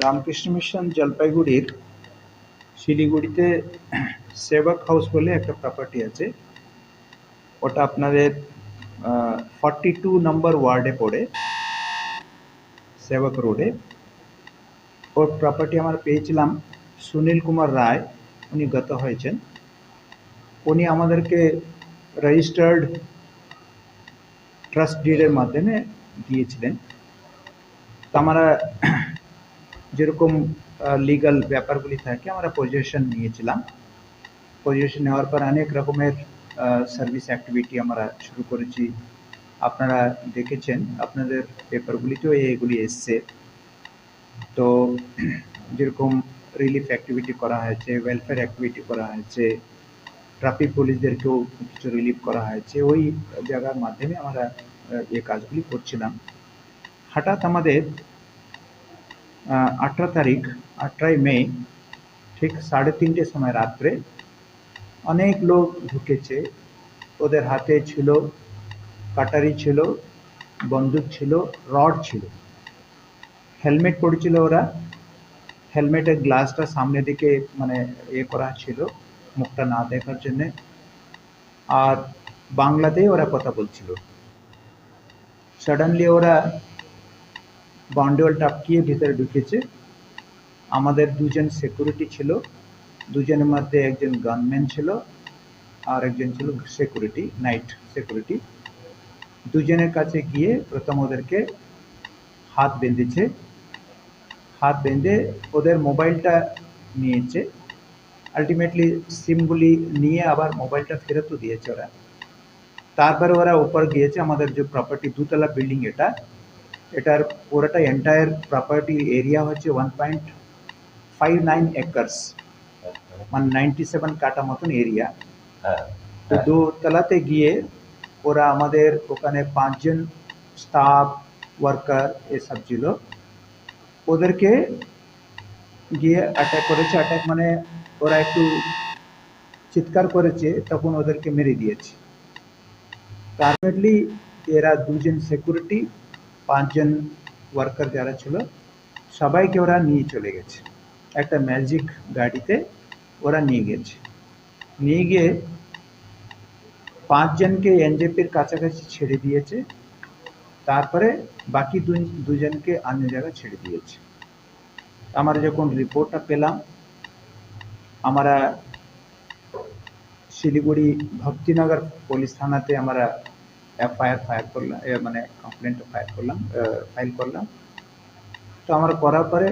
Ramakrishna mission জলপাইগুড়ির শিলিগুড়িতে সেবক হাউস বলে একটা প্রপার্টি আছে। ওটা আপনাদের ফর্টি টু নম্বর ওয়ার্ডে পড়ে, সেবক রোডে ওর প্রপার্টি আমরা পেয়েছিলাম সুনীল কুমার রায়, উনি গত হয়েছেন। উনি আমাদেরকে রেজিস্টার্ড ট্রাস্ট ডিডের মাধ্যমে দিয়েছিলেন। তো আমরা যেরকম লিগাল ব্যাপারগুলি থাকে, আমরা পজিশন নিয়েছিলাম। পজিশন নেওয়ার পর অনেক রকমের সার্ভিস অ্যাক্টিভিটি আমরা শুরু করেছি। আপনারা দেখেছেন, আপনাদের পেপারগুলিতেও এগুলি এসছে। তো, যেরকম রিলিফ অ্যাক্টিভিটি করা হয়েছে ওয়েলফেয়ার অ্যাক্টিভিটি করা হয়েছে ট্রাফিক পুলিশদেরকেও কিছু রিলিফ করা হয়েছে, ওই জায়গার মাধ্যমে আমরা এই কাজগুলি করছিলাম। হঠাৎ আমাদের আঠারো তারিখ, আঠারোই মে, ঠিক সাড়ে তিনটের সময় রাত্রে অনেক লোক ঢুকেছে। ওদের হাতে ছিল কাটারি ছিল, বন্দুক ছিল, রড ছিল। হেলমেট পরেছিল ওরা। হেলমেটের গ্লাসটা সামনে দিকে মানে ইয়ে করা ছিল মুখটা না দেখার জন্যে। আর বাংলাতেই ওরা কথা বলছিল। সাডেনলি ওরা বাউন্ডেওয়াল টাপকিয়ে ভিতরে ঢুকেছে। আমাদের দুজন সিকিউরিটি ছিল। দুজনের মধ্যে একজন গানম্যান ছিল আর একজন ছিল সিকিউরিটি নাইট সিকিউরিটি দুজনের কাছে গিয়ে প্রথম ওদেরকে হাত বেঁধেছে। হাত বেঁধে ওদের মোবাইলটা নিয়েছে। আলটিমেটলি সিমগুলি নিয়ে আবার মোবাইলটা ফেরতও দিয়েছে ওরা। তারপরে ওরা উপর গিয়েছে। আমাদের যে প্রপার্টি দুতলা বিল্ডিং এটা। এটার পুরোটা এন্টায়ার প্রপার্টি এরিয়া হচ্ছে one point five nine acres মানে নাইনটি সেভেন কাটা মতন এরিয়া হ্যাঁ তো দোতলাতে গিয়ে ওরা আমাদের ওখানে পাঁচজন স্টাফ ওয়ার্কার এসব ছিল। ওদেরকে গিয়ে অ্যাটাক করেছে। অ্যাটাক মানে ওরা একটু চিৎকার করেছে তখন ওদেরকে মেরে দিয়েছে। কার্মেটলি এরা দুজন সিকিউরিটি পাঁচজন ওয়ার্কার যারা ছিল, সবাইকে ওরা নিয়ে চলে গেছে। একটা ম্যাজিক গাড়িতে ওরা নিয়ে গেছে। নিয়ে গিয়ে পাঁচজনকে এনজেপির কাছাকাছি ছেড়ে দিয়েছে। তারপরে বাকি দুই- দুজনকে অন্য জায়গায় ছেড়ে দিয়েছে। আমরা যখন রিপোর্টটা পেলাম, আমরা শিলিগুড়ি ভক্তিনগর পুলিশ থানাতে আমরা এফআইআর ফায়ার করলাম মানে কমপ্লেন্ট ফায়ার করলাম ফাইল করলাম। তো আমার করার পরে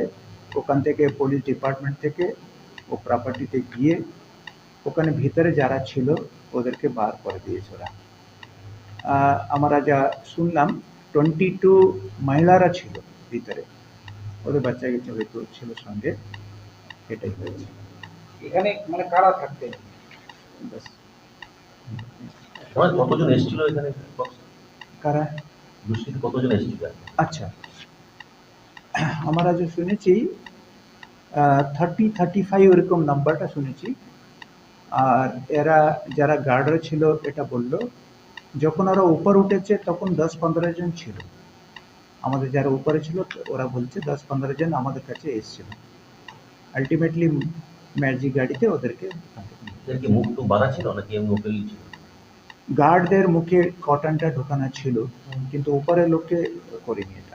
ওখান থেকে পুলিশ ডিপার্টমেন্ট থেকে ও প্রপার্টিতে গিয়ে ওখানে ভিতরে যারা ছিল ওদেরকে বার করে দিয়েছে ওরা। আমরা যা শুনলাম টোয়েন্টি টু মহিলারা ছিল ভিতরে। ওদের বাচ্চা হয়তো ছিল সঙ্গে এটাই হয়েছে। এখানে মানে কারা থাকতেন? ব্যাস। সময় কতজন এসেছিল এখানে কারা? দুষ্কৃতি কতজন এসেছিল আচ্ছা। আমরা যে শুনেছি থার্টি থার্টি ফাইভ এরকম নাম্বারটা শুনেছি। আর এরা যারা গার্ডরা ছিল এটা বলল যখন ওরা উপর উঠেছে তখন দশ পনেরো জন ছিল। আমাদের যারা উপরে ছিল ওরা বলছে দশ পনেরো জন আমাদের কাছে এসেছিল। আলটিমেটলি ম্যাজিক গাড়িতে ওদেরকে কি মুখ টুক বাঁধা ছিল নাকি এমনি ওপেন ছিল? গার্ডদের মুখে কটনটা ঢোকানো ছিল কিন্তু উপরের লোককে করে নিয়েছে